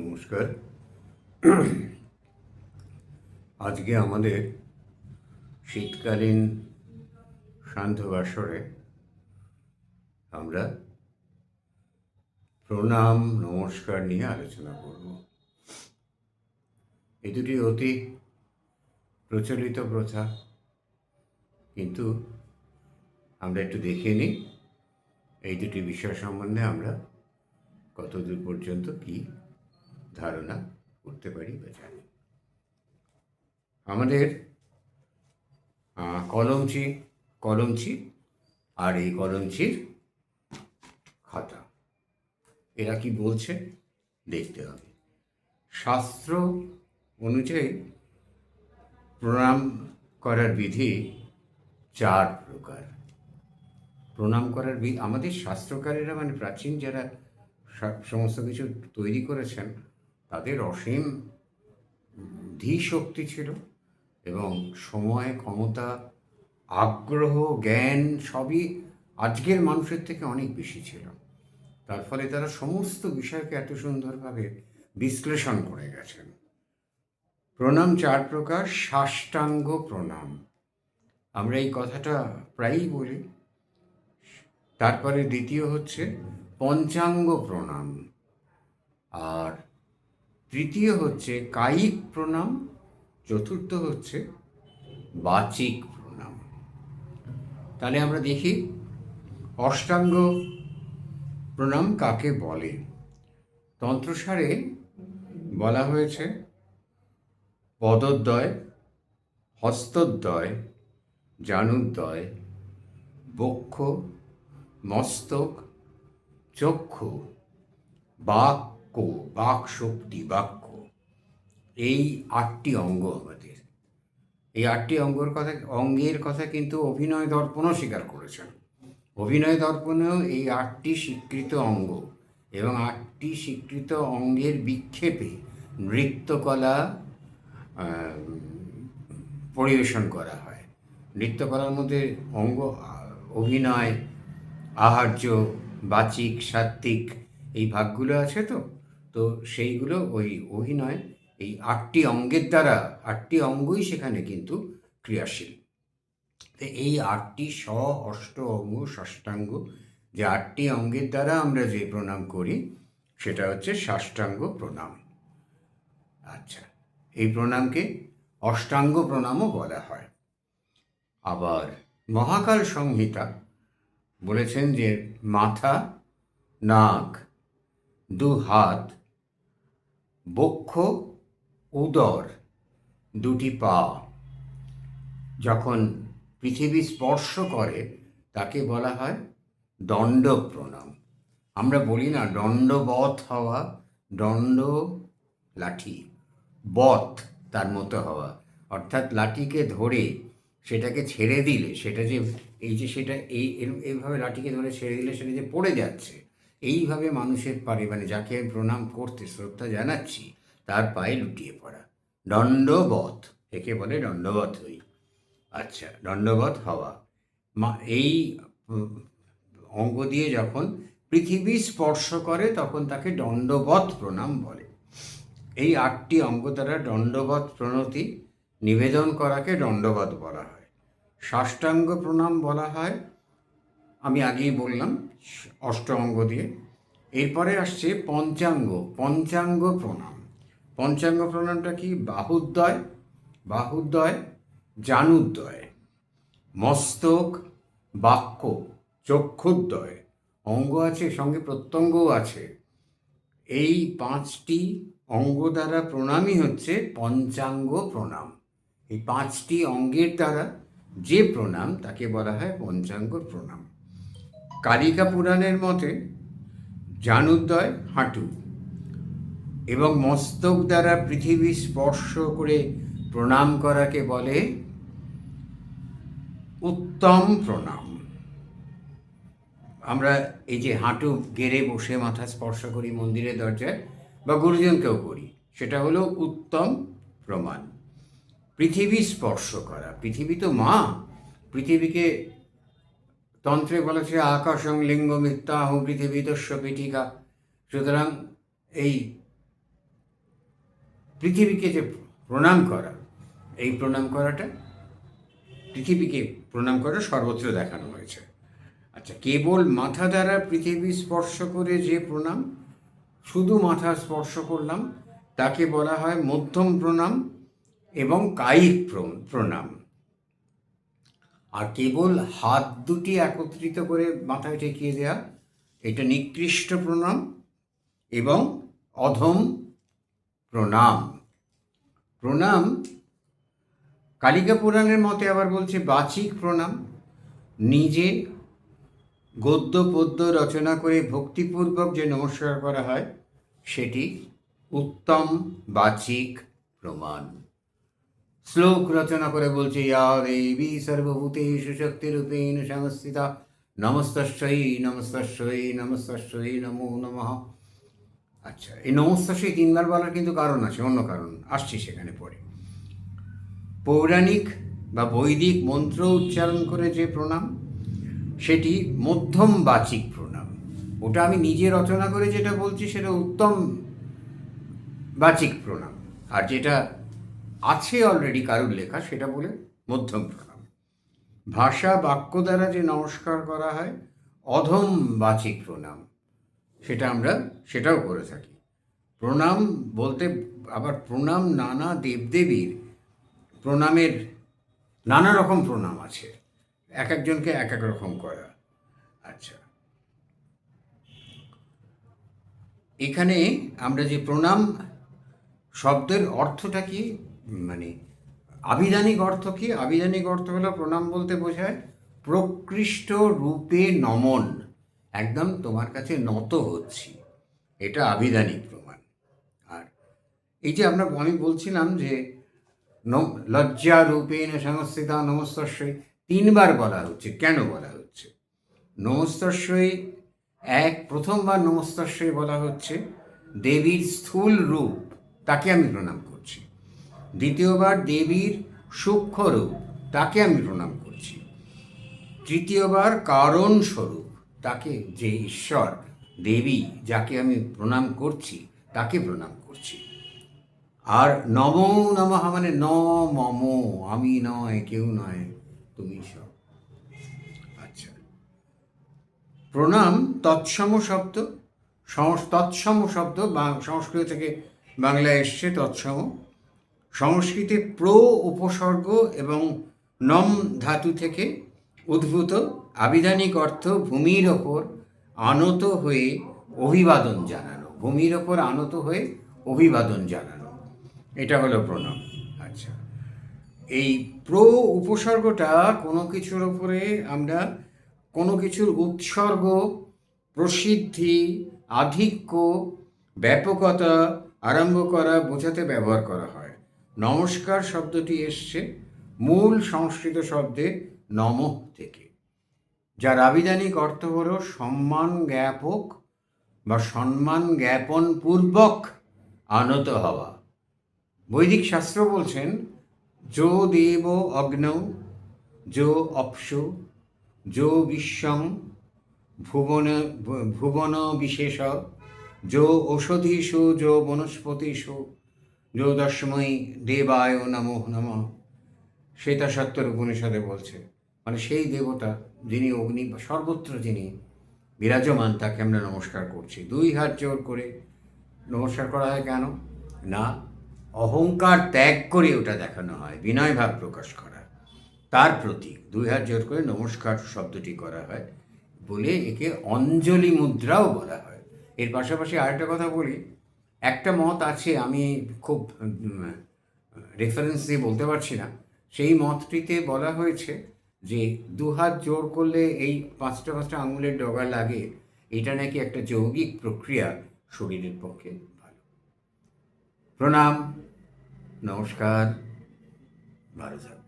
নমস্কার। আজকে আমাদের শীতকালীন শান্ত বাসরে আমরা প্রণাম, নমস্কার নিয়ে আলোচনা করব। এই দুটি অতি প্রচলিত প্রথা, কিন্তু আমরা একটু দেখে নিই এই দুটি বিষয় সম্বন্ধে আমরা কতদূর পর্যন্ত কি ধারণা করতে পারি বা জানি। আমাদের কলমচি কলমচি আর এই কলমচির খাতা। এরা কি বলছে? দেখতে হবে। শাস্ত্র অনুযায়ী প্রণাম করার বিধি চার প্রকার। প্রণাম করার বিধি আমাদের শাস্ত্রকারেরা মানে প্রাচীন যারা সমস্ত কিছু তৈরি করেছেন তাদের অসীম ধী শক্তি ছিল এবং সময়, ক্ষমতা, আগ্রহ, জ্ঞান সবই আজকের মানুষের থেকে অনেক বেশি ছিল। তার ফলে তারা সমস্ত বিষয়কে এত সুন্দরভাবে বিশ্লেষণ করে গেছেন। প্রণাম চার প্রকার সাষ্টাঙ্গ প্রণাম। আমরা এই কথাটা প্রায়ই বলি। তারপরে দ্বিতীয় হচ্ছে পঞ্চাঙ্গ প্রণাম। আর তৃতীয় হচ্ছে কায়িক প্রণাম, চতুর্থ হচ্ছে বাচিক প্রণাম। তাহলে আমরা দেখি অষ্টাঙ্গ প্রণাম কাকে বলে? তন্ত্রসারে বলা হয়েছে পদদ্বয়, হস্তদ্বয়, জানুদ্বয়, বক্ষ, মস্তক, চক্ষু বাক্য বাক শক্তি বাক্য। এই আটটি অঙ্গ আমাদের। এই আটটি অঙ্গর কথা, অঙ্গের কথা কিন্তু অভিনয় দর্পণও স্বীকার করেছেন। অভিনয় দর্পণেও এই আটটি স্বীকৃত অঙ্গ এবং আটটি স্বীকৃত অঙ্গের বিক্ষেপে নৃত্যকলা পরিবেশন করা হয়। নৃত্যকলার মধ্যে অঙ্গ, অভিনয়, আহার্য, বাচিক, সাত্ত্বিক এই ভাগগুলো আছে তো? তো সেইগুলো ওই অভিনয়, এই আটটি অঙ্গের দ্বারা আটটি অঙ্গই সেখানে কিন্তু ক্রিয়াশীল। তো এই আটটি স অষ্ট, অঙ্গ ষষ্ঠাঙ্গ যে আটটি অঙ্গের দ্বারা আমরা যে প্রণাম করি, সেটা হচ্ছে সাষ্টাঙ্গ প্রণাম। আচ্ছা এই প্রণামকে অষ্টাঙ্গ প্রণামও বলা হয়। আবার মহাকাল সংহিতা বলেছেন যে মাথা, নাক দু হাত বক্ষ, উদর, দুটি পা। যখন পৃথিবী স্পর্শ করে, তাকে বলা হয় দণ্ড প্রণাম আমরা বলি না দণ্ডবধ হওয়া, দণ্ড লাঠি। বধ তার মতো হওয়া। অর্থাৎ লাঠিকে ধরে সেটাকে ছেড়ে দিলে, সেটা যে এই যে সেটা এই এইভাবে লাঠিকে ধরে ছেড়ে দিলে সেটা যে পড়ে যাচ্ছে এইভাবে মানুষের পারে মানে যাকে আমি প্রণাম করতে শ্রদ্ধা জানাচ্ছি, তার পায়ে লুটিয়ে পড়া। দণ্ডবধ, একে বলে দণ্ডবধ হই। আচ্ছা দণ্ডবধ হওয়া। মা, এই অঙ্গ দিয়ে যখন পৃথিবী স্পর্শ করে, তখন তাকে দণ্ডবধ প্রণাম বলে। এই আটটি অঙ্গ দ্বারা দণ্ডবধ প্রণতি নিবেদন করাকে দণ্ডবধ বলা হয়। সাষ্টাঙ্গ প্রণাম বলা হয়। আমি আগেই বললাম অষ্ট অঙ্গ দিয়ে। এরপরে আসছে পঞ্চাঙ্গ পঞ্চাঙ্গ প্রণাম। পঞ্চাঙ্গ প্রণামটা কি? বাহুদ্বয় বাহুদ্বয়, জানুদ্বয়। মস্তক, বাক্য, চক্ষুদ্বয়। অঙ্গ আছে, সঙ্গে প্রত্যঙ্গও আছে। এই পাঁচটি অঙ্গ দ্বারা প্রণামই হচ্ছে পঞ্চাঙ্গ প্রণাম। এই পাঁচটি অঙ্গের দ্বারা যে প্রণাম, তাকে বলা হয় পঞ্চাঙ্গ প্রণাম। কালিকা পুরাণের মতে জানুদ্বয় হাঁটু এবং মস্তক দ্বারা পৃথিবী স্পর্শ করে প্রণাম করাকে বলে উত্তম প্রণাম। আমরা এই যে হাঁটু গেড়ে বসে মাথা স্পর্শ করি মন্দিরের দরজায় বা গুরুজনকেও করি, সেটা হলো উত্তম প্রমাণ। পৃথিবী স্পর্শ করা, পৃথিবী তো মা, পৃথিবীকে তন্ত্রে বলেছে, আকাশং লিঙ্গ মিথ্যাহ পৃথিবী দস্য পিঠিকা। সুতরাং এই পৃথিবীকে যে প্রণাম করা, এই প্রণাম করাটা পৃথিবীকে প্রণাম করা সর্বত্র দেখানো হয়েছে। আচ্ছা কেবল মাথা দ্বারা পৃথিবী স্পর্শ করে যে প্রণাম, শুধু মাথা স্পর্শ করলাম, তাকে বলা হয় মধ্যম প্রণাম এবং কায়িক প্রণাম। আর কেবল হাত দুটি একত্রিত করে মাথায় ঠেকিয়ে দেওয়া এটা নিকৃষ্ট প্রণাম এবং অধম প্রণাম। প্রণাম কালিকা পুরাণের মতে আবার বলছে বাচিক প্রণাম। নিজে গদ্য পদ্য রচনা করে ভক্তিপূর্বক যে নমস্কার করা হয়, সেটি উত্তম বাচিক প্রমাণ। শ্লোক রচনা করে বলছে, ইয়া দেবী সর্বভূতেষু শক্তিরূপেণ সংস্থিতা নমস্তস্যই নমস্তস্যই নমস্তস্যই নমো নমঃ। আচ্ছা এই নমস্তস্যই তিনবার বলার কিন্তু কারণ আছে, অন্য কারণ আসছি সেখানে পরে। পৌরাণিক বা বৈদিক মন্ত্র উচ্চারণ করে যে প্রণাম, সেটি মধ্যম বাচিক প্রণাম। ওটা আমি নিজে রচনা করে যেটা বলছি, সেটা উত্তম বাচিক প্রণাম। আর যেটা আছে অলরেডি কারুর লেখা, সেটা বলে মধ্যম প্রণাম। ভাষা বাক্য দ্বারা যে নমস্কার করা হয়, অধম বাচিক প্রণাম। সেটা আমরা, সেটাও করে থাকি। প্রণাম বলতে আবার প্রণাম নানা দেবদেবীর প্রণামের নানা রকম প্রণাম আছে। এক একজনকে এক এক রকম করা। আচ্ছা। এখানে আমরা যে প্রণাম শব্দের অর্থটা কি মানে আবিধানিক অর্থ কি? আবিধানিক অর্থ হলো প্রণাম বলতে বোঝায় প্রকৃষ্ট রূপে নমন। একদম তোমার কাছে নত হচ্ছি। এটা আবিধানিক প্রমাণ। আর এই যে আমরা আমি বলছিলাম যে লজ্জা রূপেণ সংস্থিতা নমস্তস্যই তিনবার বলা হচ্ছে। কেন বলা হচ্ছে? নমস্তস্যই এক, প্রথমবার নমস্তস্যই বলা হচ্ছে। দেবীর স্থূল রূপ, তাকে আমি প্রণাম করছি দ্বিতীয়বার দেবীর সূক্ষ্ম রূপ তাকে আমি প্রণাম করছি। তৃতীয়বার কারণ স্বরূপ তাকে যে ঈশ্বর, দেবী, যাকে আমি প্রণাম করছি, তাকে প্রণাম করছি। আর নম নমঃ মানে ন মম, আমি নয়, কেউ নয়, তুমি সব। আচ্ছা। প্রণাম তৎসম শব্দ তৎসম শব্দ, বা- সংস্কৃত থেকে বাংলায় এসছে তৎসম। সংস্কৃতে প্র উপসর্গ এবং নম ধাতু থেকে উদ্ভূত আবিধানিক অর্থ ভূমির ওপর আনত হয়ে অভিবাদন জানানো। ভূমির ওপর আনত হয়ে অভিবাদন জানানো। এটা হলো প্রণাম। আচ্ছা। এই প্র উপসর্গটা কোনো কিছুর ওপরে আমরা কোনো কিছুর উৎসর্গ, প্রসিদ্ধি, আধিক্য, ব্যাপকতা আরম্ভ করা, বোঝাতে ব্যবহার করা হয়। নমস্কার শব্দটি এসছে মূল সংস্কৃত শব্দে নম থেকে, যার আবিধানিক অর্থ হল সম্মান জ্ঞাপক বা সম্মান জ্ঞাপন পূর্বক আনত হওয়া। বৈদিক শাস্ত্র বলছেন, যো দেব অগ্ন, যো অপসু, যো বিশ্বং, ভুবন ভুবন বিশেষ, যো ঔষধীষু যো বনস্পতিষু যো দশমৈ দেবায় নমো নম। শ্বেতা সত্তর উপনিষদে বলছে মানে সেই দেবতা যিনি অগ্নি, সর্বত্র যিনি বিরাজমান, তাকে আমরা নমস্কার করছি। দুই হাত জোর করে নমস্কার করা হয় কেন? না, অহংকার ত্যাগ করে ওটা দেখানো হয়, বিনয় ভাব প্রকাশ করা। তার প্রতীক, দুই হাত জোর করে নমস্কার শব্দটি করা হয় বলে একে অঞ্জলি মুদ্রাও বলা হয়। এর পাশাপাশি আরেকটা কথা বলি একটা মত আছে, আমি খুব রেফারেন্স দিয়ে বলতে পারছি না। সেই মতটিতে বলা হয়েছে যে দু হাত জোর করলে এই পাঁচটা পাঁচটা আঙুলের ডগা লাগে, এটা নাকি একটা যৌগিক প্রক্রিয়া শরীরের পক্ষে ভালো। প্রণাম, নমস্কার, ভালো থাকবেন